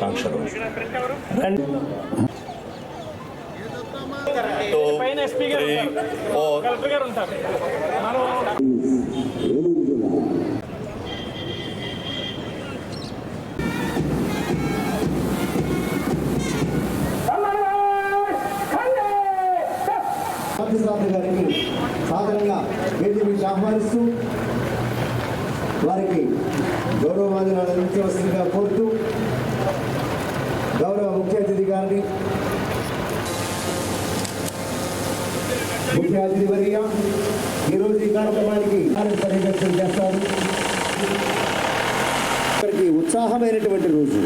శుభాకాంక్షలు గారికి సాధారణంగా వేదిక ఆహ్వానిస్తూ వారికి గౌరవవాదనాలు అందించవలసిందిగా కోరుతూ గౌరవ ముఖ్య అతిథి గారిని. ముఖ్య అతిథి వర్య ఈరోజు ఈ కార్యక్రమానికి పర్యవేక్షణ చేస్తారు. ఇక్కడికి ఉత్సాహమైనటువంటి రోజు.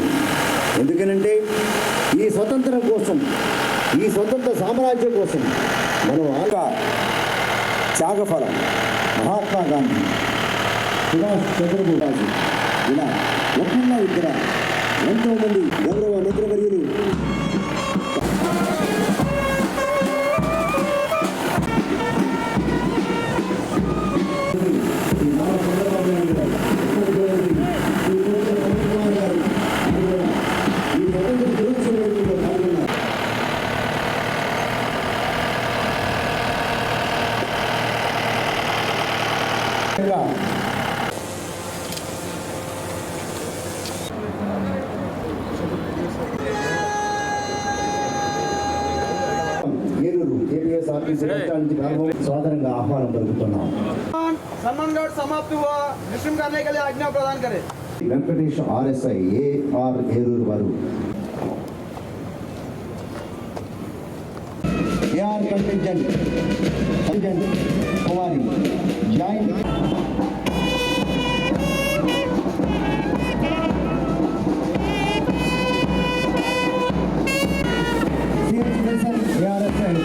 ఎందుకనంటే ఈ స్వతంత్రం కోసం ఈ స్వతంత్ర సామ్రాజ్యం కోసం మనం ఆగా త్యాగఫలం మహాత్మా గాంధీ సుభాష్ చంద్రబోసు ఇలా ఒక్కళ్ళ ఇద్దర ಅಂಥವರಲ್ಲಿ ಗೌರವ ಮಿತ್ರವರಿಯರು ఏపీఎస్ ఆర్టీసీ బస్ స్టాండ్ నుంచి ప్రారంభం సాధారణంగా ఆహ్వానం పలుకుతున్నాం सम्मान गढ़ समाप्त हुआ विश्रम करने के लिए आज्ञा प्रदान करें వెంకటేష్ ఆర్ఎస్ఐ ఏఆర్ ఏలూరు వారు ఏఆర్ కంటింజెంట్ కంటింజెంట్ కుమారి జాయింట్ ఏఆర్ఎస్ఐ సారీ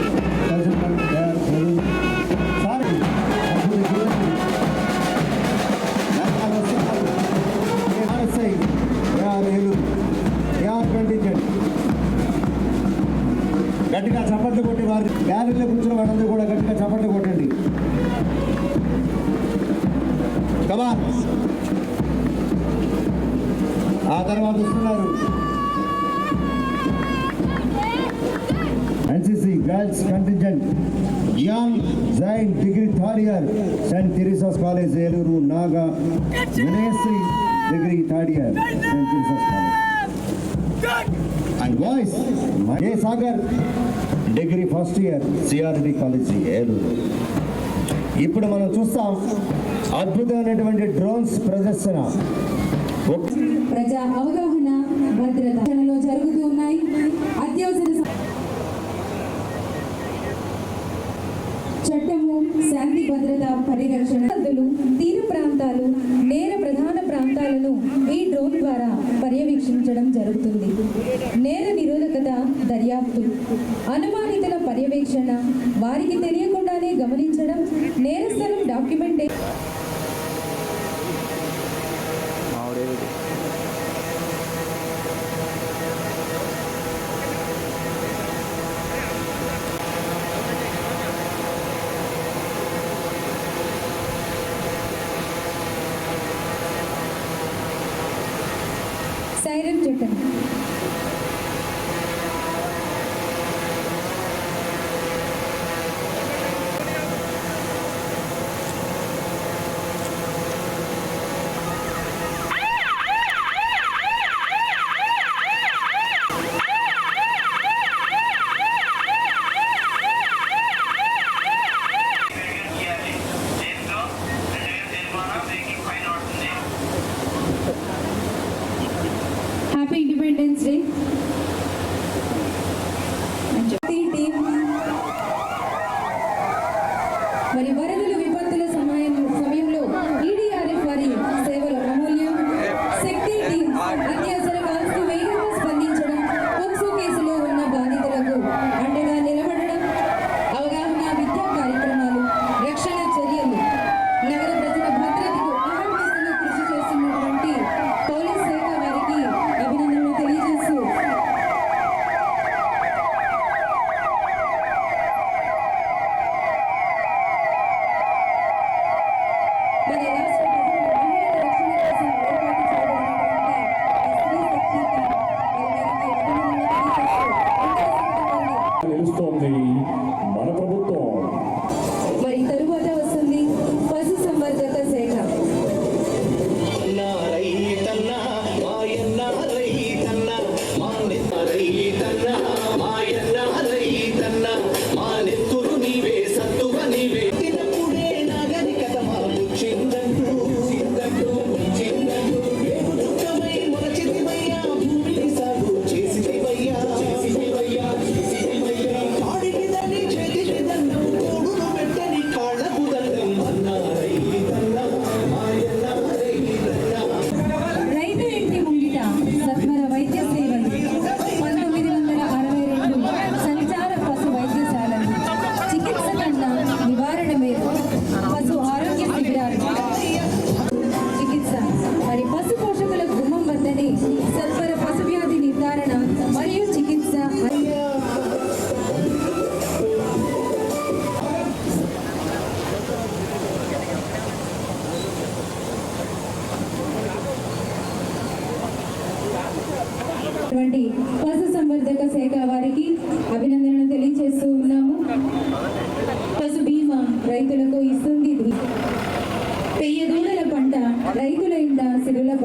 గ్యాలరీలో కూర్చున్న వాళ్ళందరూ కూడా గట్టిగా చప్పట్లు కొట్టండి. కమాన్ ఆ తర్వాత వస్తున్నారు. NCC girls contingent young Jain degree third year Saint Theresa's college Eluru Naga Vinayasri degree third year Saint Theresa's college and boys A Sagar degree first year CRD college Eluru ఇప్పుడు మనం చూస్తాం అద్భుతమైనటువంటి డ్రోన్స్ ప్రదర్శన. ప్రజా అవగాహన భద్రత జరుగుతూ ఉన్నాయి. అత్యవసర చట్టము శాంతి భద్రత పరిరక్షణ పర్యవేక్షించడం జరుగుతుంది. నేర నిరోధకత దర్యాప్తు అనుమానితుల పర్యవేక్షణ వారికి తెలియకుండానే గమనించ Independence Day.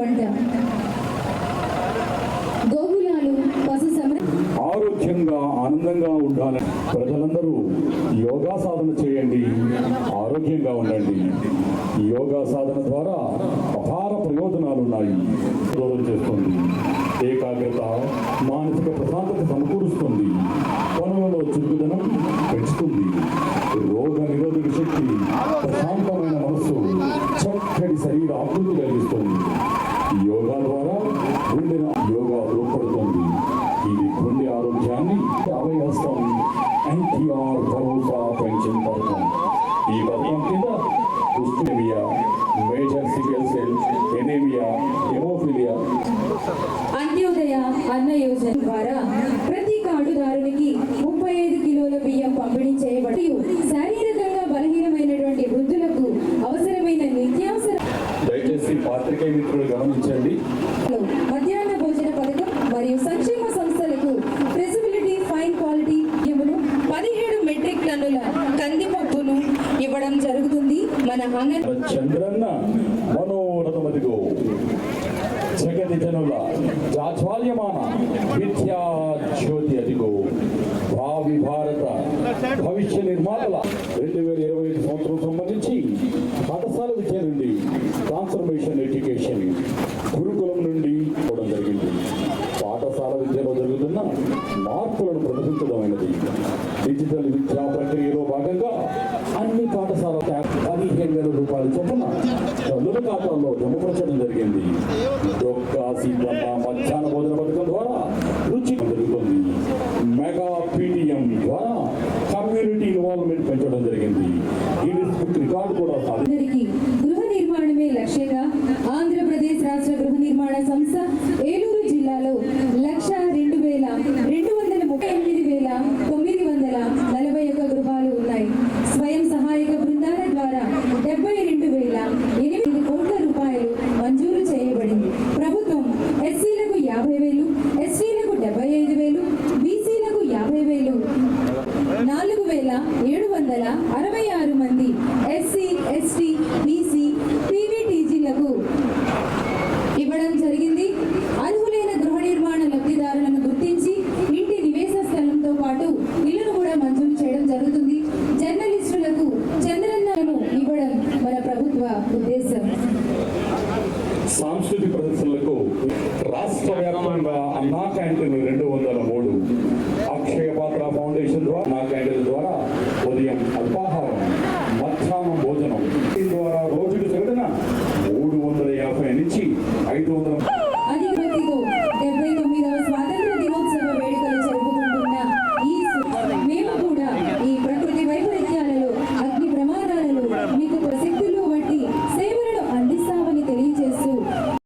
వంట గోకులాలు పశు ఆరోగ్యంగా ఆనందంగా ఉండాలని ప్రజలందరూ యోగా సాధన చేయండి. ఆరోగ్యంగా ఉండండి. యోగా సాధన ద్వారా అపార ప్రయోజనాలు ఉన్నాయి దూరం చేస్తుంది. ఏకాగ్రత మానసిక ప్రశాంతత సమకూరుస్తుంది. పనులలో చురుకుదనం పెంచుతుంది. రోగ నిరోధక శక్తి ప్రశాంతమైన మనస్సు చక్కటి శరీర ఆకృతి కలిగిస్తుంది. పంపిణీ చేయబడి శారీరకంగా బలహీనమైనటువంటి వృద్ధులకు అవసరమైన నిత్యావసర దయచేసి పాత్రికేయ మిత్రులు గమనించండి. మధ్యాహ్న భోజన పథకం మరియు సంక్షేమ సంస్థలకు ఫెసిబిలిటీ ఫైన్ క్వాలిటీ ఇవ్వను పదిహేడు మెట్రిక్ టన్నుల కందిపప్పును ఇవ్వడం జరుగుతుంది. మన అంగన్ చంద్రన్న మనోరథమదిగో జగతి జనుల జాజ్వాల్యమాన ఫౌండేషన్ ఎడ్యుకేషన్ గురుకులం నుండి ఇవ్వడం జరిగింది. పాఠశాల విద్యలో జరుగుతున్న మార్పులను ప్రదర్శించడమైనది డిజిటల్ విద్యా ప్రక్రియలో భాగంగా అన్ని పాఠశాల పదిహేను వేల రూపాయలు చొప్పున చదువు ఖాతాల్లో జమపరచడం జరిగింది. మధ్యాహ్నం నాలుగు వేల ఏడు వందల అరవై ఆరు మంది ఎస్సీ ఎస్టీ బీసీ